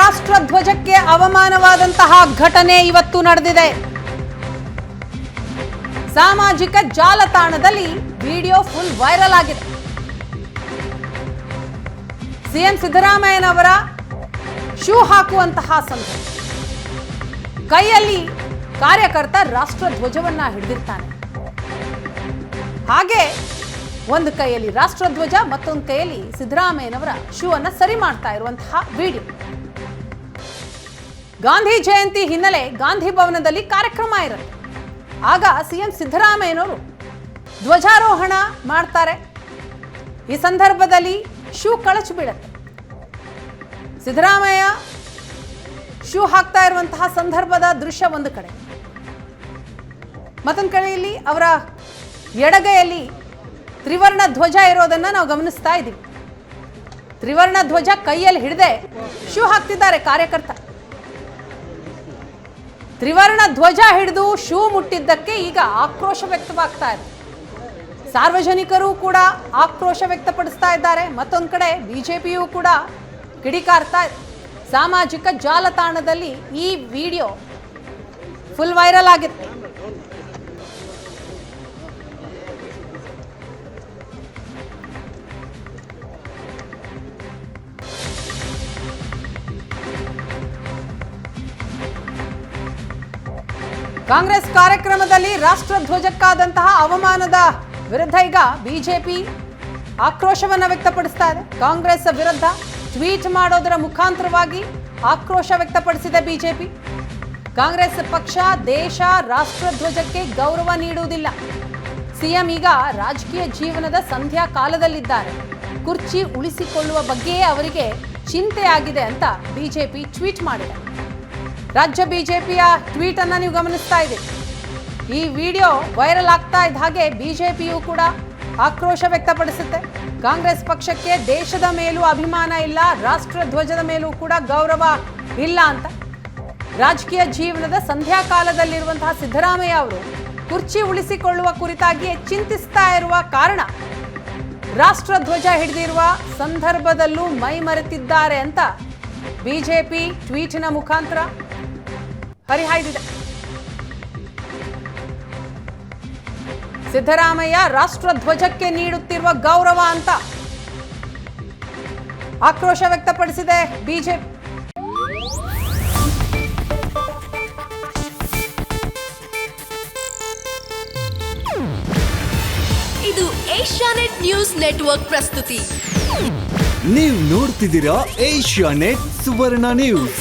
ರಾಷ್ಟ್ರ ಧ್ವಜಕ್ಕೆ ಅವಮಾನವಾದಂತಹ ಘಟನೆ ಇವತ್ತು ನಡೆದಿದೆ. ಸಾಮಾಜಿಕ ಜಾಲತಾಣದಲ್ಲಿ ವಿಡಿಯೋ ಫುಲ್ ವೈರಲ್ ಆಗಿದೆ. ಸಿಎಂ ಸಿದ್ದರಾಮಯ್ಯನವರ ಶೂ ಹಾಕುವಂತಹ ಸಂದರ್ಭ. ಕೈಯಲ್ಲಿ ಕಾರ್ಯಕರ್ತ ರಾಷ್ಟ್ರ ಧ್ವಜವನ್ನ ಹಿಡಿದಿರ್ತಾನೆ. ಹಾಗೆ ಒಂದು ಕೈಯಲ್ಲಿ ರಾಷ್ಟ್ರಧ್ವಜ ಮತ್ತೊಂದು ಕೈಯಲ್ಲಿ ಸಿದ್ದರಾಮಯ್ಯನವರ ಶೂ ಅನ್ನ ಸರಿ ಮಾಡ್ತಾ ಇರುವಂತಹ ವಿಡಿಯೋ. ಗಾಂಧಿ ಜಯಂತಿ ಹಿನ್ನೆಲೆ ಗಾಂಧಿ ಭವನದಲ್ಲಿ ಕಾರ್ಯಕ್ರಮ ಇರುತ್ತೆ. ಆಗ ಸಿಎಂ ಸಿದ್ದರಾಮಯ್ಯನವರು ಧ್ವಜಾರೋಹಣ ಮಾಡ್ತಾರೆ. ಈ ಸಂದರ್ಭದಲ್ಲಿ ಶೂ ಕಳಚಿ ಬೀಳುತ್ತೆ. ಸಿದ್ದರಾಮಯ್ಯ ಶೂ ಹಾಕ್ತಾ ಇರುವಂತಹ ಸಂದರ್ಭದ ದೃಶ್ಯ ಒಂದು ಕಡೆ. ಮತ್ತೊಂದು ಕಡೆಯಲ್ಲಿ ಅವರ ಎಡಗೈಯಲ್ಲಿ ತ್ರಿವರ್ಣ ಧ್ವಜ ಇರೋದನ್ನ ನಾವು ಗಮನಿಸ್ತಾ ಇದ್ದೀವಿ. ತ್ರಿವರ್ಣ ಧ್ವಜ ಕೈಯಲ್ಲಿ ಹಿಡದೆ ಶೂ ಹಾಕ್ತಿದ್ದಾರೆ ಕಾರ್ಯಕರ್ತ. ತ್ರಿವರ್ಣ ಧ್ವಜ ಹಿಡಿದು ಶೂ ಮುಟ್ಟಿದ್ದಕ್ಕೆ ಈಗ ಆಕ್ರೋಶ ವ್ಯಕ್ತವಾಗ್ತಾ ಇದೆ. ಸಾರ್ವಜನಿಕರು ಕೂಡ ಆಕ್ರೋಶ ವ್ಯಕ್ತಪಡಿಸ್ತಾ ಇದ್ದಾರೆ. ಮತ್ತೊಂದು ಕಡೆ ಬಿಜೆಪಿಯು ಕೂಡ ಕಿಡಿಕಾರ್ತಾ ಇದೆ. ಸಾಮಾಜಿಕ ಜಾಲತಾಣದಲ್ಲಿ ಈ ವಿಡಿಯೋ ಫುಲ್ ವೈರಲ್ ಆಗಿದೆ ಕಾಂಗ್ರೆಸ್ ಕಾರ್ಯಕ್ರಮದಲ್ಲಿ ರಾಷ್ಟ್ರಧ್ವಜಕ್ಕಾದಂತಹ ಅವಮಾನದ ವಿರುದ್ಧ ಈಗ ಬಿಜೆಪಿ ಆಕ್ರೋಶವನ್ನು ವ್ಯಕ್ತಪಡಿಸ್ತಾ ಇದೆ. ಕಾಂಗ್ರೆಸ್ ವಿರುದ್ಧ ಟ್ವೀಟ್ ಮಾಡೋದರ ಮುಖಾಂತರವಾಗಿ ಆಕ್ರೋಶ ವ್ಯಕ್ತಪಡಿಸಿದೆ ಬಿಜೆಪಿ. ಕಾಂಗ್ರೆಸ್ ಪಕ್ಷ ದೇಶ ರಾಷ್ಟ್ರಧ್ವಜಕ್ಕೆ ಗೌರವ ನೀಡುವುದಿಲ್ಲ. ಸಿಎಂ ಈಗ ರಾಜಕೀಯ ಜೀವನದ ಸಂಧ್ಯಾ ಕಾಲದಲ್ಲಿದ್ದಾರೆ. ಕುರ್ಚಿ ಉಳಿಸಿಕೊಳ್ಳುವ ಬಗ್ಗೆಯೇ ಅವರಿಗೆ ಚಿಂತೆ ಆಗಿದೆ ಅಂತ ಬಿಜೆಪಿ ಟ್ವೀಟ್ ಮಾಡಿದೆ. ರಾಜ್ಯ ಬಿಜೆಪಿಯ ಟ್ವೀಟ್ ಅನ್ನ ನೀವು ಗಮನಿಸ್ತಾ ಇದೆ ಈ ವಿಡಿಯೋ ವೈರಲ್ ಆಗ್ತಾ ಇದ್ದ ಹಾಗೆ ಬಿಜೆಪಿಯು ಕೂಡ ಆಕ್ರೋಶ ವ್ಯಕ್ತಪಡಿಸುತ್ತೆ. ಕಾಂಗ್ರೆಸ್ ಪಕ್ಷಕ್ಕೆ ದೇಶದ ಮೇಲೂ ಅಭಿಮಾನ ಇಲ್ಲ, ರಾಷ್ಟ್ರ ಧ್ವಜದ ಮೇಲೂ ಕೂಡ ಗೌರವ ಇಲ್ಲ ಅಂತ. ರಾಜಕೀಯ ಜೀವನದ ಸಂಧ್ಯಾ ಕಾಲದಲ್ಲಿರುವಂತಹ ಸಿದ್ದರಾಮಯ್ಯ ಅವರು ಕುರ್ಚಿ ಉಳಿಸಿಕೊಳ್ಳುವ ಕುರಿತಾಗಿ ಚಿಂತಿಸ್ತಾ ಇರುವ ಕಾರಣ ರಾಷ್ಟ್ರ ಧ್ವಜ ಹಿಡಿದಿರುವ ಸಂದರ್ಭದಲ್ಲೂ ಮೈ ಮರೆತಿದ್ದಾರೆ ಅಂತ ಬಿಜೆಪಿ ಟ್ವೀಟ್ನ ಮುಖಾಂತರ ಹರಿಹಾಯ್ದಿದೆ ಸಿದ್ದರಾಮಯ್ಯ ರಾಷ್ಟ್ರ ಧ್ವಜಕ್ಕೆ ನೀಡುತ್ತಿರುವ ಗೌರವ ಅಂತ ಆಕ್ರೋಶ ವ್ಯಕ್ತಪಡಿಸಿದೆ ಬಿಜೆಪಿ. ಇದು ಏಷ್ಯಾನೆಟ್ ನ್ಯೂಸ್ ನೆಟ್ವರ್ಕ್ ಪ್ರಸ್ತುತಿ. ನೀವು ನೋಡ್ತಿದ್ದೀರಾ ಏಷ್ಯಾ ನೆಟ್ ಸುವರ್ಣ ನ್ಯೂಸ್.